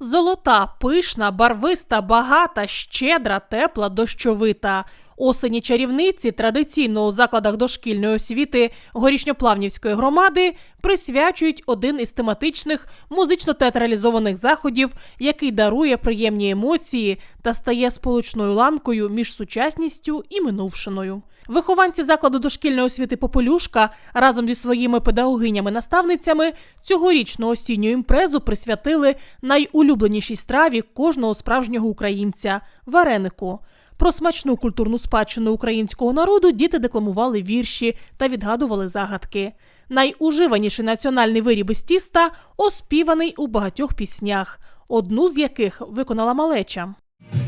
Золота, пишна, барвиста, багата, щедра, тепла, дощовита. Осені чарівниці традиційно у закладах дошкільної освіти горішньоплавнівської громади присвячують один із тематичних музично-театралізованих заходів, який дарує приємні емоції та стає сполучною ланкою між сучасністю і минувшиною. Вихованці закладу дошкільної освіти Попелюшка разом зі своїми педагогинями-наставницями цьогорічну осінню імпрезу присвятили найулюбленішій страві кожного справжнього українця варенику. Про смачну культурну спадщину українського народу діти декламували вірші та відгадували загадки. Найуживаніший національний виріб із тіста оспіваний у багатьох піснях, одну з яких виконала малеча.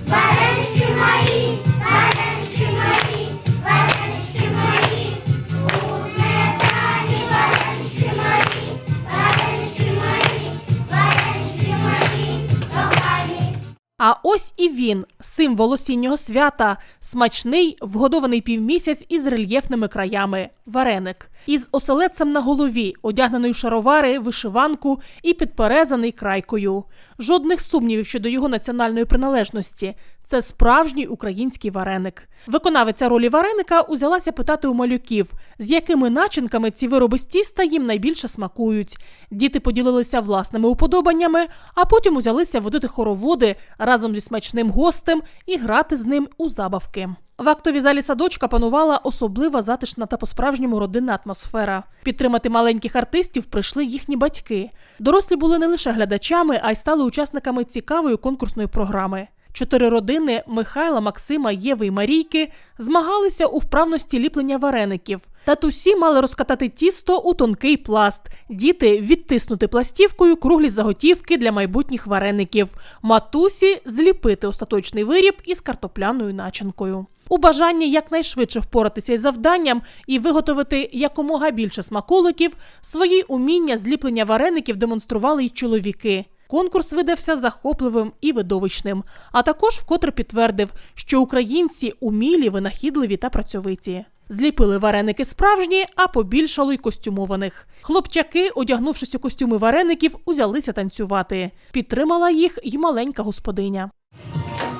Варенички мої, варенички мої, варенички мої, у сметані варенички мої, варенички мої, варенички мої, кохані. А ось і він, символ осіннього свята, смачний, вгодований півмісяць із рельєфними краями вареник. Із оселедцем на голові, одягнений шаровари, вишиванку і підперезаний крайкою. Жодних сумнівів щодо його національної приналежності. Це справжній український вареник. Виконавиця ролі вареника узялася питати у малюків, з якими начинками ці вироби з тіста їм найбільше смакують. Діти поділилися власними уподобаннями, а потім узялися водити хороводи разом зі смачним гостем і грати з ним у забавки. В актовій залі садочка панувала особлива затишна та по-справжньому родинна атмосфера. Підтримати маленьких артистів прийшли їхні батьки. Дорослі були не лише глядачами, а й стали учасниками цікавої конкурсної програми. Чотири родини Михайла, Максима, Єви і Марійки змагалися у вправності ліплення вареників. Татусі мали розкатати тісто у тонкий пласт, діти відтиснути пластівкою круглі заготівки для майбутніх вареників, матусі зліпити остаточний виріб із картопляною начинкою. У бажанні якнайшвидше впоратися із завданням і виготовити якомога більше смаколиків, свої уміння зліплення вареників демонстрували й чоловіки. Конкурс видався захопливим і видовищним, а також вкотре підтвердив, що українці умілі, винахідливі та працьовиті. Зліпили вареники справжні, а побільшало й костюмованих. Хлопчаки, одягнувшись у костюми вареників, узялися танцювати. Підтримала їх й маленька господиня.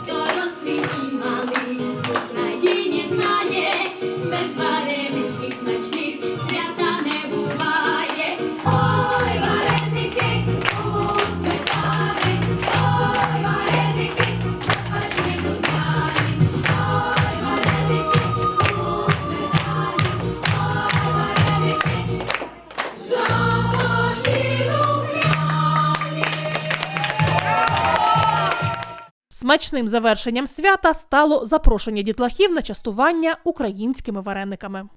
Дорослі і малі, знає, без Смачним завершенням свята стало запрошення дітлахів на частування українськими варениками.